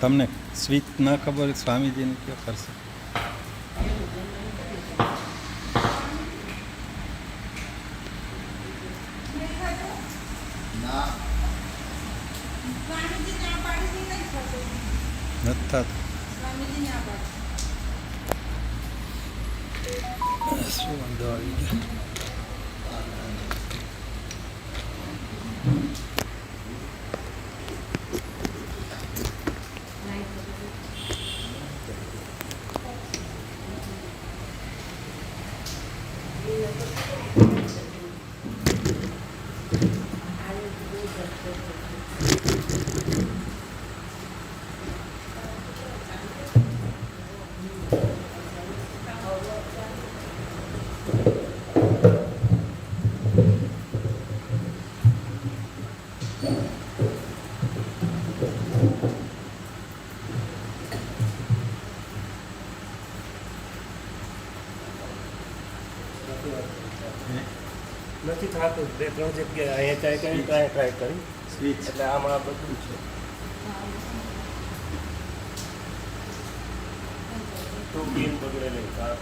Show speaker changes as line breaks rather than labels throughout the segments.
તમને સ્વીચ ન ખબર સ્વામીજીને કયો કરશે. નથી થતું. Thank
you. હતું બે અહીંયા ટ્રાય કરી ટ્રાય ટ્રાય કરી.
સ્વીચ.
એટલે આ બધું છે. તો બિલ બગડે નહીં કા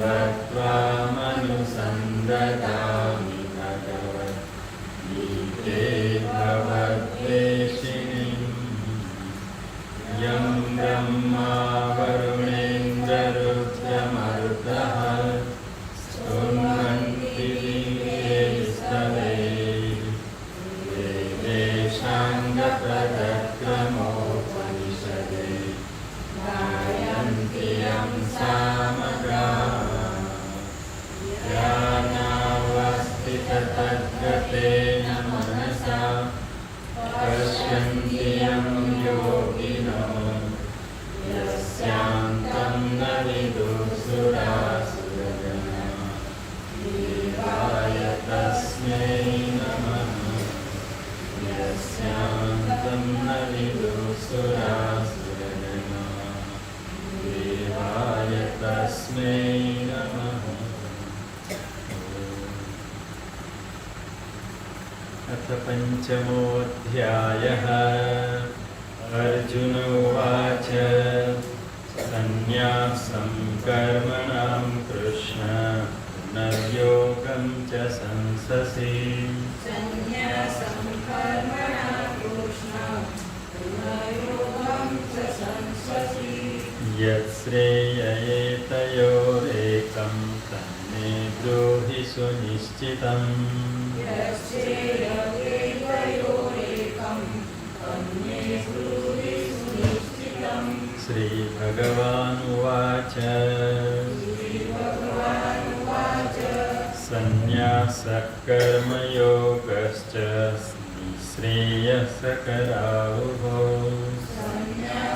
धिणीत्वा मनुसन्दता पञ्चमोऽध्यायः अर्जुन उवाच सन्न्यासं कर्मणां कृष्ण पुनर्योगं च संससि
संन्यासं कर्मणा कृष्ण पुनर्योगं च संससि
यत्श्रेययेतयोरेकं तन्मे ब्रूहि सुनिश्चितम् श्रीभगवानुवाच
श्रीभगवानुवाच
सन्न्यासः कर्मयोगश्च श्रेयसकरावुभो
संन्यासकर्मयोगस्य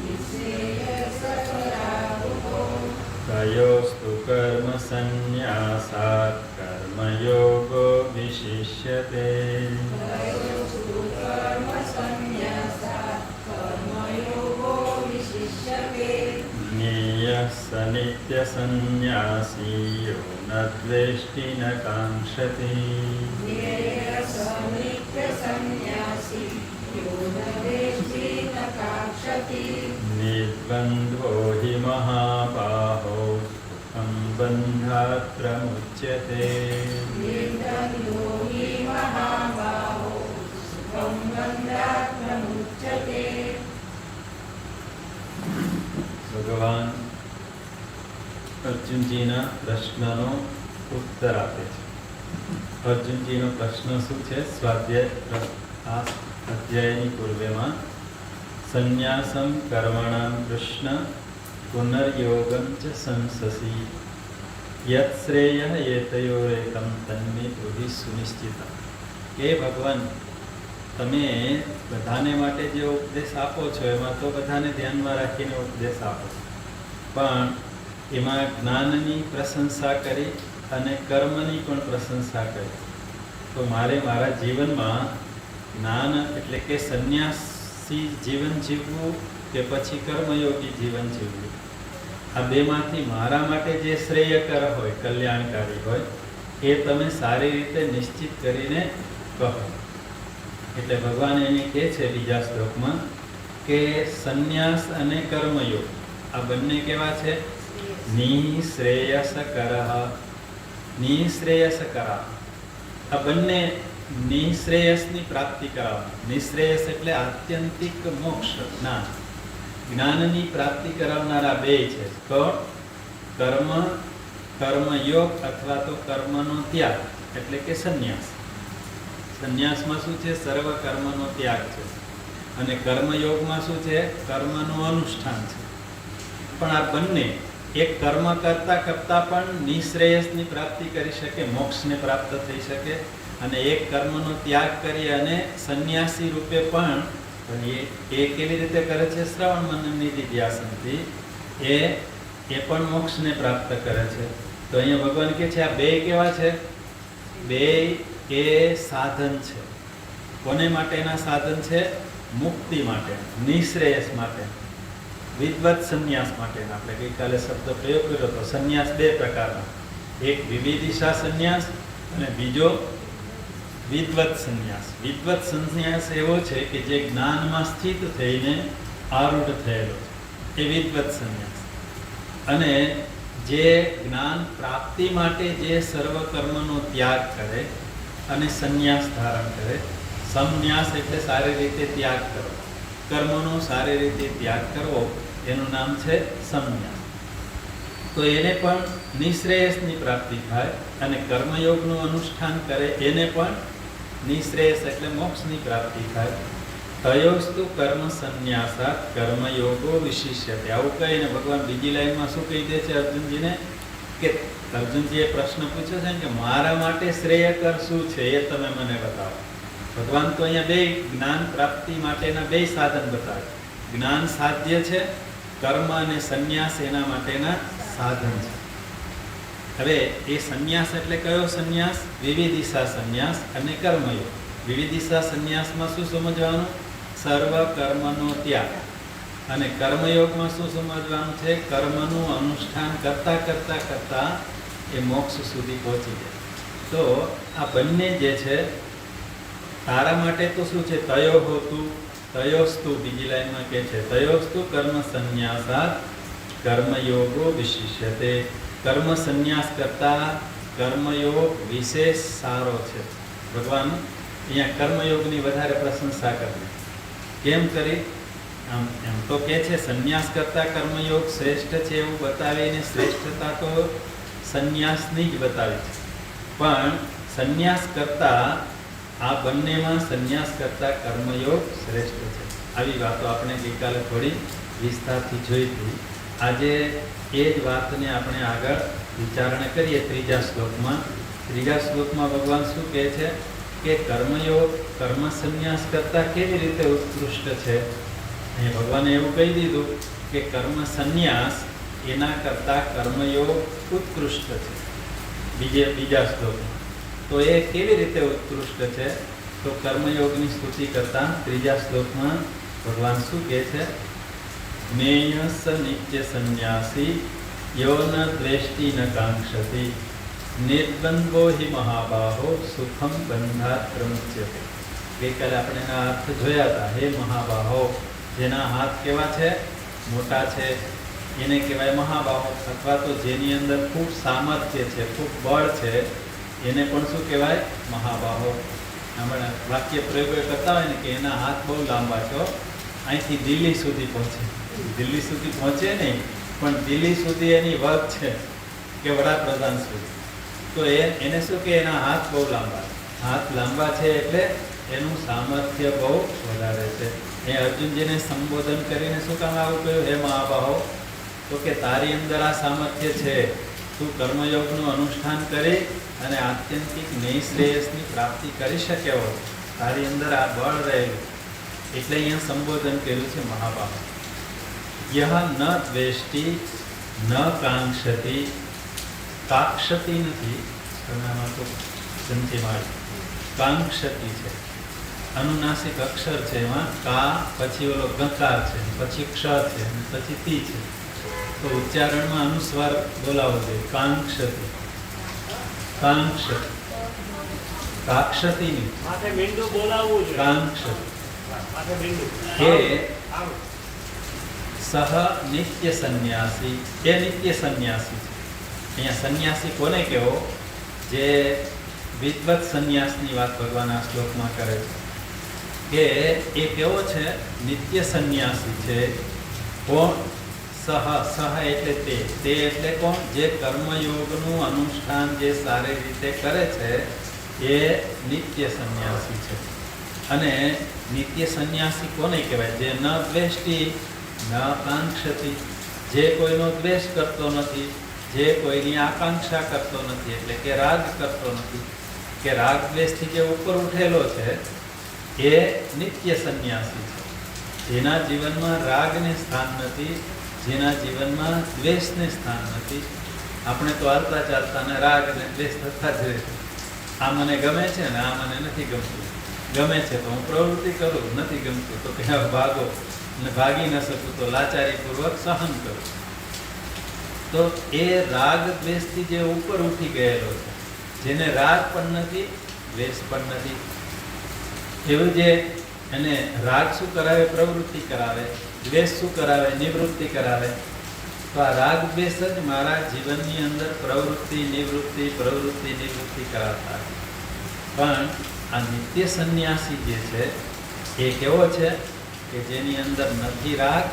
निःश्रेयसकरावुभो
तयोस्तु कर्मसन्न्यासात् कर्मयोगो विशिष्यते નિત્ય સંન્યાસી ન દ્વેષ્ટિ ન
કાંક્ષતિ નિર્બંધો હિ મહાબાહો સુખમ બંધાત્રમુચ્યતે
ભગવાન અર્જુનજીના પ્રશ્નનો ઉત્તર આપે છે. અર્જુનજીનો પ્રશ્ન શું છે? સ્વાધ્યાય આ અધ્યાયની પૂર્વેમાં, સંન્યાસમ કર્મણામ કૃષ્ણ, પુનર્યોગમ ચ સંસસી, યત શ્રેય એતયોરેકમ તન્મે બુદ્ધિ સુનિશ્ચિત. હે ભગવાન, તમે બધાને માટે જે ઉપદેશ આપો છો, એમાં તો બધાને ધ્યાનમાં રાખીને ઉપદેશ આપો છો. પણ એમાં જ્ઞાનની પ્રશંસા કરી અને કર્મની પણ પ્રશંસા કરી. તો મારે મારા જીવનમાં જ્ઞાન એટલે કે સંન્યાસી જીવન જીવવું કે પછી કર્મયોગી જીવન જીવવું. આ બેમાંથી મારા માટે જે શ્રેયકર હોય, કલ્યાણકારી હોય, એ તમે સારી રીતે નિશ્ચિત કરીને કહો. એટલે ભગવાન એને કહે છે બીજા શ્લોકમાં કે સંન્યાસ અને કર્મયોગ, આ બંને કેવા છે? નિશ્રેયસ કરહ નિશ્રેયસ કરા આ બંને નિશ્રેયસની પ્રાપ્તિ કરાવવા. નિશ્રેયસ એટલે આત્યંતિક મોક્ષ. જ્ઞાન જ્ઞાનની પ્રાપ્તિ કરાવનારા બે છે. કર્મ, કર્મયોગ અથવા તો કર્મનો ત્યાગ, એટલે કે સંન્યાસ. સંન્યાસમાં શું છે? સર્વ કર્મનો ત્યાગ છે. અને કર્મયોગમાં શું છે? કર્મનું અનુષ્ઠાન છે. પણ આ બંને એક કર્મ કરતા કરતા પણ નિશ્રેયસની પ્રાપ્તિ કરી શકે, મોક્ષને પ્રાપ્ત થઈ શકે અને એક કર્મનો ત્યાગ કરી અને સંન્યાસી રૂપે પણ એ એ કેવી રીતે કરે છે? શ્રવણ મનનની દિધ્યાસનથી એ એ પણ મોક્ષને પ્રાપ્ત કરે છે. તો અહીંયા ભગવાન કે છે, આ બે કેવા છે? બે એ સાધન છે. કોને માટેના સાધન છે? મુક્તિ માટે, નિશ્રેયસ માટે. વિદવત સંન્યાસ માટે આપણે ગઈકાલે શબ્દ પ્રયોગ કર્યો હતો સંન્યાસ બે પ્રકારના. એક વિવિધિશા સંન્યાસ અને બીજો વિદવત સંન્યાસ. વિદવત સંન્યાસ એવો છે કે જે જ્ઞાનમાં સ્થિત થઈને આરૂઢ થયેલો છે. એ વિદવત સંન્યાસ. અને જે જ્ઞાન પ્રાપ્તિ માટે જે સર્વ કર્મનો ત્યાગ કરે અને સંન્યાસ ધારણ કરે, સંન્યાસ એટલે સારી રીતે ત્યાગ કરવો. કર્મનો સારી રીતે ત્યાગ કરવો, એનું નામ છે સંન્યાસ. તો એને પણ નિશ્રેયસની પ્રાપ્તિ થાય અને કર્મયોગનું અનુષ્ઠાન કરે, એને પણ નિશ્રેયસ એટલે મોક્ષની પ્રાપ્તિ થાય. તયોસ્તુ કર્મ સંન્યાસા કર્મયોગો વિશિષ્યતે. આવું કહીને ભગવાન બીજી લાઈનમાં શું કહી દે છે અર્જુનજીને? કે અર્જુનજીએ પ્રશ્ન પૂછ્યો છે કે મારા માટે શ્રેયકર શું છે એ તમે મને બતાવો. ભગવાન તો અહીંયા બે જ્ઞાન પ્રાપ્તિ માટેના બે સાધન બતાવે. જ્ઞાન સાધ્ય છે, કર્મ અને સંન્યાસ એના માટેના સાધન છે. હવે એ સંન્યાસ એટલે કયો સંન્યાસ? વિવિધિશા સંન્યાસ અને કર્મયોગ વિવિધિશા સંન્યાસમાં શું સમજવાનું? સર્વ કર્મનો ત્યાગ. અને કર્મયોગમાં શું સમજવાનું છે? કર્મનું અનુષ્ઠાન કરતા કરતા કરતા એ મોક્ષ સુધી પહોંચી જાય. તો આ બંને જે છે તારા માટે તો શું છે? તયો હોતું, તયોસ્તુ, બીજી લાઈનમાં કહે છે, તયોસ્તુ કર્મ સંન્યાસાત કર્મયોગો વિશિષ્યતે. કર્મ સંન્યાસ કરતા કર્મયોગ વિશેષ સારો છે. ભગવાન, અહીંયા કર્મયોગની વધારે પ્રશંસા કરવી. કેમ કરી? આમ, એમ તો કે છે, સંન્યાસ કરતા કર્મયોગ શ્રેષ્ઠ છે એવું બતાવીને શ્રેષ્ઠતા તો સંન્યાસની જ બતાવી છે. પણ સંન્યાસ કરતા આ બંનેમાં સંન્યાસ કરતા કર્મયોગ શ્રેષ્ઠ છે. આવી વાતો આપણે ગઈકાલે થોડી વિસ્તારથી જોઈ હતી. આજે એ જ વાતને આપણે આગળ વિચારણા કરીએ ત્રીજા શ્લોકમાં. ત્રીજા શ્લોકમાં ભગવાન શું કહે છે? કે કર્મયોગ, કર્મ સંન્યાસ કરતા કેવી રીતે ઉત્કૃષ્ટ છે? અહીં ભગવાને એવું કહી દીધું કે કર્મ સંન્યાસ એના કરતા કર્મયોગ ઉત્કૃષ્ટ છે. બીજે, બીજા શ્લોકમાં. તો એ કેવી રીતે ઉત્કૃષ્ટ છે? તો કર્મયોગની સ્તુતિ કરતા ત્રીજા શ્લોકમાં ભગવાન શું કહે છે? જ્ઞેય સ નિત્ય સંન્યાસી યો ન દ્વેષ્ટિ ન કાંક્ષતિ નિર્બંધો હિ મહાબાહો, સુખમ બંધાત પ્રમુચ્યતે. ગઈકાલે આપણે એના અર્થ જોયા હતા. હે મહાબાહો, જેના હાથ કેવા છે? મોટા છે. એને કહેવાય મહાબાહો અથવા તો જેની અંદર ખૂબ સામર્થ્ય છે, ખૂબ બળ છે. એને પણ શું કહેવાય? મહાબાહો. હમણાં વાક્ય પ્રયોગો કરતા હોય ને કે એના હાથ બહુ લાંબા છો, અહીંથી દિલ્હી સુધી પહોંચે. દિલ્હી સુધી પહોંચે નહીં, પણ દિલ્હી સુધી એની વર્ગ છે કે વડાપ્રધાન સુધી. તો એ, એને શું કે એના હાથ બહુ લાંબા. હાથ લાંબા છે એટલે એનું સામર્થ્ય બહુ વધારે છે. એ અર્જુનજીને સંબોધન કરીને શું કામ આવું કહ્યું? હે મહાબાહો, તો કે તારી અંદર આ સામર્થ્ય છે. તું કર્મયોગનું અનુષ્ઠાન કરી અને આત્યંતિક નૈશ્રેયસની પ્રાપ્તિ કરી શકે હો તારી અંદર આ બળ રહેલું. એટલે અહીંયા સંબોધન કર્યું છે મહાબાહો યહ ન દ્વેષ્ટિ, ન કાંક્ષતિ કાક્ષતિ નથી. તમે તો સંચિમાં કાંક્ષતિ છે. અનુનાસિક અક્ષર છે એમાં કા, પછી ઓલો ગકાર છે, પછી ક્ષ છે પછી તી છે. તો ઉચ્ચારણમાં અનુસ્વાર બોલાવો જોઈએ. કાંક્ષતિ કાંક્ષતિ કાક્ષતી નહીં
માથે બોલાવવું જોઈએ.
કાંક્ષતિ
માથે મીંડું.
કે
આમ.
સહ નિત્ય સંન્યાસી. કે નિત્ય સંન્યાસી. અહીંયા સંન્યાસી કોને કહેવો જે વિદવત સંન્યાસની વાત ભગવાન આ શ્લોકમાં કરે છે. કે એ કેવો છે? નિત્ય સંન્યાસી છે. કોણ? સહ સહ એટલે તે. તે એટલે કોણ? જે કર્મયોગનું અનુષ્ઠાન જે સારી રીતે કરે છે, એ નિત્ય સંન્યાસી છે. અને નિત્ય સંન્યાસી કોને કહેવાય? જે ન દ્વેષ્ટી, ન આકાંક્ષતી જે કોઈનો દ્વેષ કરતો નથી, જે કોઈની આકાંક્ષા કરતો નથી, એટલે કે રાગ કરતો નથી, કે રાગ દ્વેષથી જે ઉપર ઉઠેલો છે, એ નિત્ય સંન્યાસી છે. જેના જીવનમાં રાગને સ્થાન નથી જેના જીવનમાં દ્વેષને સ્થાન નથી. આપણે તો હાલતા ચાલતા ને રાગ અને દ્વેષ થતા જ રહે આ મને ગમે છે ને આ મને નથી ગમતું. ગમે છે તો હું પ્રવૃત્તિ કરું, નથી ગમતું તો કે ભાગો. ને ભાગી ન શકું તો લાચારીપૂર્વક સહન કરું. તો એ રાગ દ્વેષથી જે ઉપર ઉઠી ગયેલો છે, જેને રાગ પણ નથી, દ્વેષ પણ નથી. એવું જે એને રાગ શું કરાવે? પ્રવૃત્તિ કરાવે. દ્વેષ શું કરાવે? નિવૃત્તિ કરાવે? તો આ રાગ દ્વેષ જ મારા જીવનની અંદર પ્રવૃત્તિ, નિવૃત્તિ પ્રવૃત્તિ, નિવૃત્તિ કરાવતા પણ આ નિત્ય સંન્યાસી જે છે, એ કેવો છે કે જેની અંદર નથી રાગ,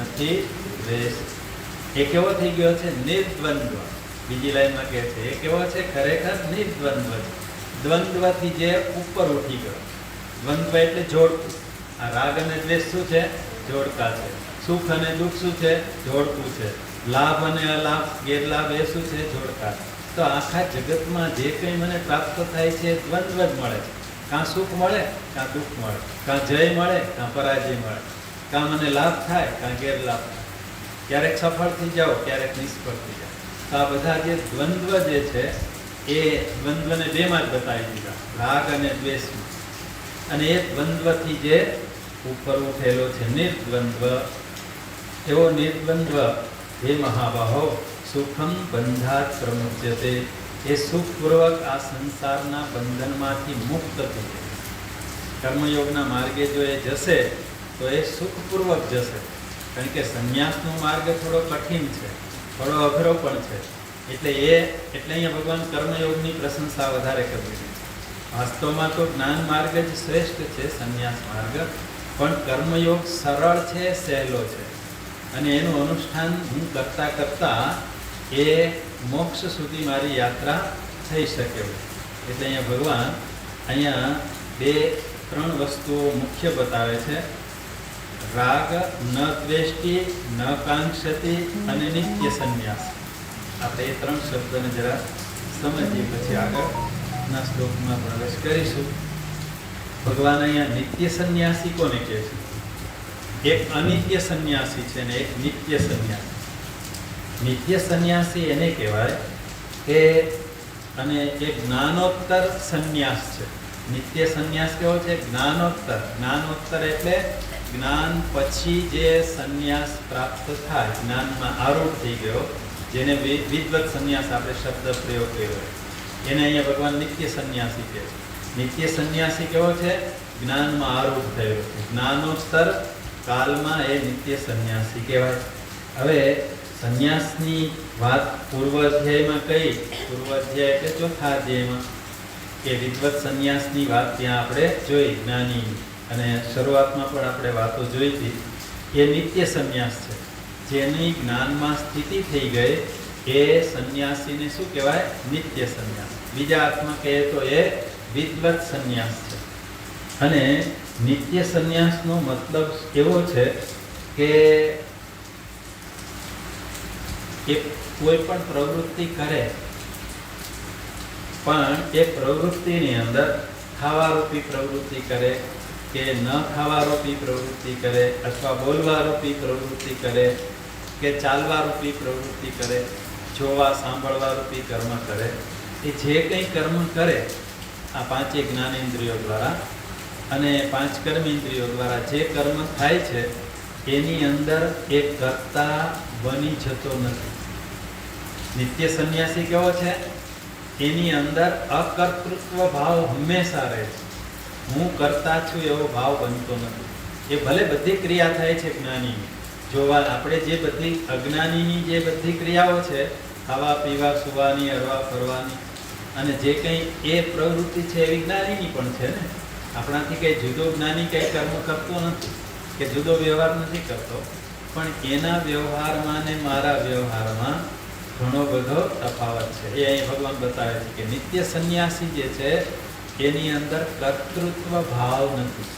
નથી દ્વેષ. એ કેવો થઈ ગયો છે? નિર્દ્વંદ્વ. બીજી લાઈનમાં કહે છે, એ કેવો છે? ખરેખર નિર્દ્વંદ્વ છે. દ્વંદ્વથી જે ઉપર ઉઠી ગયો. દ્વંદ્વ એટલે જોડતું. આ રાગ અને દ્વેષ શું છે? જોડકા છે. સુખ અને દુઃખ શું છે? જોડકું છે. લાભ અને અલાભ, ગેરલાભ એ શું છે? જોડકા. તો આખા જગતમાં જે કંઈ મને પ્રાપ્ત થાય છે, દ્વંદ્વ જ મળે છે. કાં સુખ મળે, કાં દુઃખ મળે. કાં જય મળે, કાં પરાજય મળે. કાં મને લાભ થાય, કાં ગેરલાભ થાય. ક્યારેક સફળ થઈ જાઓ, ક્યારેક નિષ્ફળ થઈ જાઓ. તો આ બધા જે દ્વંદ્વ જે છે, એ દ્વંદ્વને બેમાં જ બતાવી દીધા. રાગ અને દ્વેષમાં અને એ દ્વંદ્વથી જે ઉપર ઉઠેલો છે નિર્દ્વંદ્વ. એવો નિર્દ્વંદ્વ, હે મહાબાહો, સુખમ બંધાત પ્રમુચ્યતે. એ સુખપૂર્વક આ સંસારના બંધનમાંથી મુક્ત થઈ કર્મયોગના માર્ગે જો એ જશે, તો એ સુખપૂર્વક જશે. કારણ કે સંન્યાસનો માર્ગ થોડો કઠિન છે, થોડો અઘરો પણ છે. એટલે એ, એટલે અહીંયા ભગવાન કર્મયોગની પ્રશંસા વધારે કરવી છે. વાસ્તવમાં તો જ્ઞાન માર્ગ જ શ્રેષ્ઠ છે, સંન્યાસ માર્ગ. પણ કર્મયોગ સરળ છે, સહેલો છે. અને એનું અનુષ્ઠાન હું કરતાં કરતાં એ મોક્ષ સુધી મારી યાત્રા થઈ શકે. એટલે અહીંયા ભગવાન અહીંયા બે, ત્રણ વસ્તુઓ મુખ્ય બતાવે છે. રાગ ન દ્વેષ્ટિ, ન કાંક્ષતી અને નિત્ય સંન્યાસ. આપણે એ ત્રણ શબ્દને જરા સમજીએ પછી આગળના શ્લોકમાં પ્રવેશ કરીશું. ભગવાન અહીંયા નિત્ય સંન્યાસી કોને કહે છે? એક અનિત્ય સંન્યાસી છે ને એક નિત્ય સંન્યાસી. નિત્ય સંન્યાસી એને કહેવાય કે અને એ જ્ઞાનોત્તર સંન્યાસ છે. નિત્ય સંન્યાસ કેવો છે? જ્ઞાનોત્તર. જ્ઞાનોત્તર એટલે જ્ઞાન પછી જે સંન્યાસ પ્રાપ્ત થાય, જ્ઞાનમાં આરૂઢ થઈ ગયો, જેને વિદવત સંન્યાસ આપણે શબ્દ પ્રયોગ કર્યો. એને અહીંયા ભગવાન નિત્ય સંન્યાસી કહે છે. નિત્ય સંન્યાસી કેવો છે? જ્ઞાનમાં આરોપ થયો. જ્ઞાનનો સ્તર કાલમાં એ નિત્ય સંન્યાસી કહેવાય. હવે સંન્યાસની વાત પૂર્વ અધ્યાયમાં કઈ? એટલે ચોથા અધ્યાયમાં કે વિદવત સંન્યાસની વાત ત્યાં આપણે જોઈ, જ્ઞાની. અને શરૂઆતમાં પણ આપણે વાતો જોઈ હતી એ નિત્ય સંન્યાસ છે. જેની જ્ઞાનમાં સ્થિતિ થઈ ગઈ એ સંન્યાસીને શું કહેવાય? નિત્ય સંન્યાસ. બીજા અર્થમાં કહે તો એ વિદવત સંન્યાસ છે. અને નિત્ય સંન્યાસનો મતલબ એવો છે કે એ કોઈ પણ પ્રવૃત્તિ કરે, પણ એ પ્રવૃત્તિની અંદર ખાવારૂપી પ્રવૃત્તિ કરે કે ન ખાવારૂપી પ્રવૃત્તિ કરે અથવા બોલવારૂપી પ્રવૃત્તિ કરે કે ચાલવારૂપી પ્રવૃત્તિ કરે, જોવા સાંભળવારૂપી કર્મ કરે, એ જે કંઈ કર્મ કરે આ પાંચે જ્ઞાનેન્દ્રિયો દ્વારા અને પાંચ કર્મેન્દ્રિયો દ્વારા જે કર્મ થાય છે, એની અંદર એ કર્તા બની જતો નથી. નિત્ય સંન્યાસી કેવો છે? એની અંદર અકર્તૃત્વ ભાવ હંમેશા રહે છે. હું કરતા છું એવો ભાવ બનતો નથી. એ ભલે બધી ક્રિયા થાય છે જ્ઞાનીની. જોવા આપણે જે બધી અજ્ઞાનીની જે બધી ક્રિયાઓ છે ખાવા પીવા સુવાની હરવા ફરવાની અને જે કંઈ એ પ્રવૃત્તિ છે એ જ્ઞાનીની પણ છે ને. આપણાથી કંઈ જુદો જ્ઞાની કંઈ કર્મ કરતો નથી, કે જુદો વ્યવહાર નથી કરતો, પણ એના વ્યવહારમાં ને મારા વ્યવહારમાં ઘણો બધો તફાવત છે. એ અહીં ભગવાન બતાવે છે કે નિત્ય સંન્યાસી જે છે, એની અંદર કર્તૃત્વ ભાવ નથી.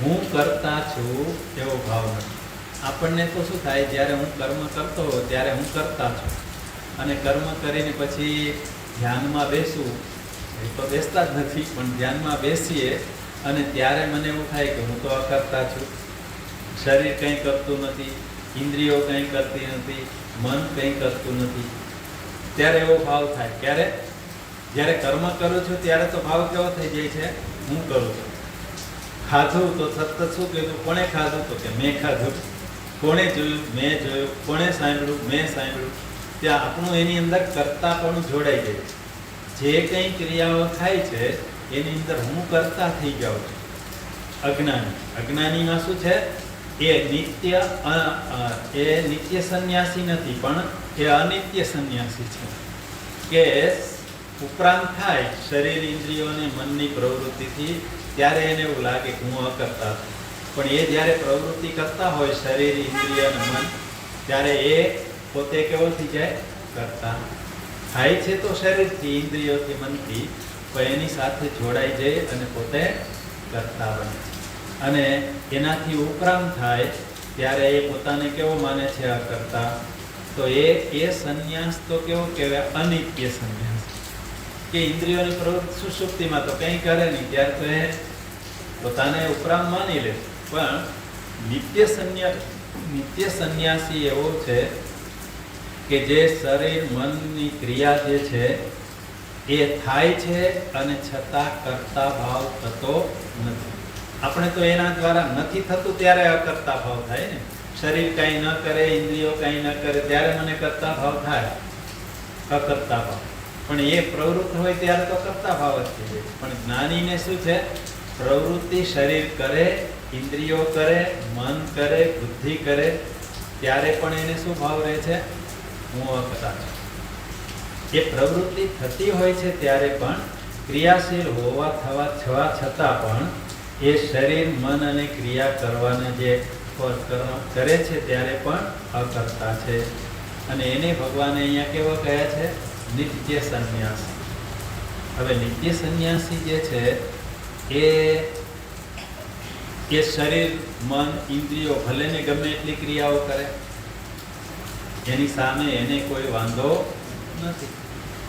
હું કરતા છું એવો ભાવ નથી. આપણને તો શું થાય, જ્યારે હું કર્મ કરતો હોઉં ત્યારે હું કરતા છું. અને કર્મ કરીને પછી ધ્યાનમાં બેસવું, એ તો બેસતા જ નથી, પણ ધ્યાનમાં બેસીએ અને ત્યારે મને એવું થાય કે હું તો અકર્તા છું. શરીર કંઈ કરતું નથી, ઇન્દ્રિયો કંઈ કરતી નથી, મન કંઈ કરતું નથી. ત્યારે એવો ભાવ થાય. ક્યારે? જ્યારે કર્મ કરું છું ત્યારે તો ભાવ કેવો થઈ જાય છે? હું કરું છું. ખાધું તો સતત શું કીધું? કોણે ખાધું? તો કે મેં ખાધું. કોણે જોયું? મેં જોયું. કોણે સાંભળ્યું? મેં સાંભળ્યું. ત્યાં આપણું એની અંદર કરતા પણ જોડાઈ જાય. જે કંઈ ક્રિયાઓ થાય છે, એની અંદર હું કરતા થઈ જાઉં છું. અજ્ઞાની. અજ્ઞાનીમાં શું છે? એ નિત્ય એ નિત્ય સંન્યાસી નથી, પણ એ અનિત્ય સંન્યાસી છે. કે ઉપરાંત થાય શરીર ઇન્દ્રિયો અને મનની પ્રવૃત્તિથી, ત્યારે એને એવું લાગે કે હું અકર્તા છું. પણ એ જ્યારે પ્રવૃત્તિ કરતા હોય શરીર, ઇન્દ્રિય અને મન, ત્યારે એ પોતે કેવો થઈ જાય? કરતા. થાય છે તો શરીરથી, ઇન્દ્રિયોથી, મનથી, પણ એની સાથે જોડાઈ જાય અને પોતે કરતા બને અને એનાથી ઉપરાંત થાય, ત્યારે એ પોતાને કેવો માને છે અકર્તા તો એ એ સંન્યાસ તો કેવો કહેવાય? અનિત્ય સંન્યાસ. કે ઇન્દ્રિયોની પ્રવૃત્તિ સુસુપ્તિમાં તો કંઈ કરે નહીં, ત્યારે તો એ પોતાને ઉપરાંત માની લે. પણ નિત્ય સંન્યાસ નિત્ય સંન્યાસી એવો છે કે જે શરીર મનની ક્રિયા જે છે, એ થાય છે અને છતાં કરતા ભાવ થતો નથી. આપણે તો એના દ્વારા નથી થતું ત્યારે અકર્તા ભાવ થાય ને. શરીર કાંઈ ન કરે, ઇન્દ્રિયો કાંઈ ન કરે, ત્યારે મને કરતા ભાવ થાય. અકર્તા ભાવ. પણ એ પ્રવૃત્ત હોય ત્યારે તો કરતા ભાવ જ થઈ જાય પણ જ્ઞાનીને શું છે? પ્રવૃત્તિ શરીર કરે, ઇન્દ્રિયો કરે, મન કરે, બુદ્ધિ કરે, ત્યારે પણ એને શું ભાવ રહે છે? હું એ પ્રવૃત્તિ થતી હોય છે ત્યારે પણ ક્રિયાશીલ હોવા થવા છવા છતાં પણ એ શરીર, મન અને ક્રિયા કરવાને જે કરે છે ત્યારે પણ અકર્તા છે. અને એને ભગવાને અહીંયા કેવો કહ્યા છે? નિત્ય સંન્યાસ. હવે નિત્ય સંન્યાસી જે છે, એ એ શરીર, મન, ઇન્દ્રિયો ભલે ને ગમે એટલી ક્રિયાઓ કરે. એની સામે એને કોઈ વાંધો નથી.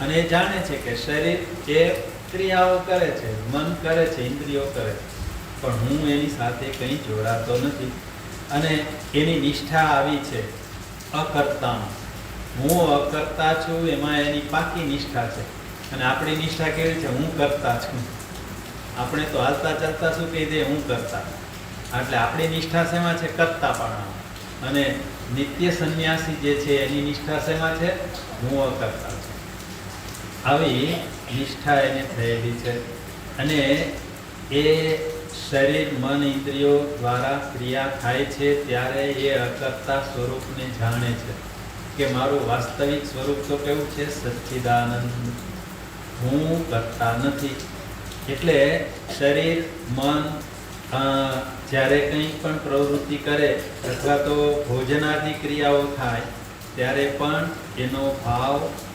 અને એ જાણે છે કે શરીર એ ક્રિયાઓ કરે છે, મન કરે છે, ઇન્દ્રિયો કરે છે. પણ હું એની સાથે કંઈ જોડાતો નથી. અને એની નિષ્ઠા આવી છે અકર્તામાં. હું અકર્તા છું એમાં એની પાકી નિષ્ઠા છે. અને આપણી નિષ્ઠા કેવી છે? હું કરતા છું. આપણે તો હાલતા ચાલતા શું કહી દે હું કરતા. એટલે આપણી નિષ્ઠા શેમાં છે? કરતા પણ અને નિત્ય સંન્યાસી જે છે, એની નિષ્ઠા શેમાં છે? હું કરતા આવી નિષ્ઠા એને થયેલી છે અને એ શરીર, મન, ઇન્દ્રિયો દ્વારા ક્રિયા થાય છે ત્યારે એ અકર્તા સ્વરૂપને જાણે છે કે મારું વાસ્તવિક સ્વરૂપ તો કેવું છે? સચ્ચિદાનંદ. હું કરતા નથી. એટલે શરીર, મન જ્યારે કંઈ પણ પ્રવૃત્તિ કરે અથવા તો ભોજનાદિ ક્રિયાઓ થાય ત્યારે પણ એનો ભાવ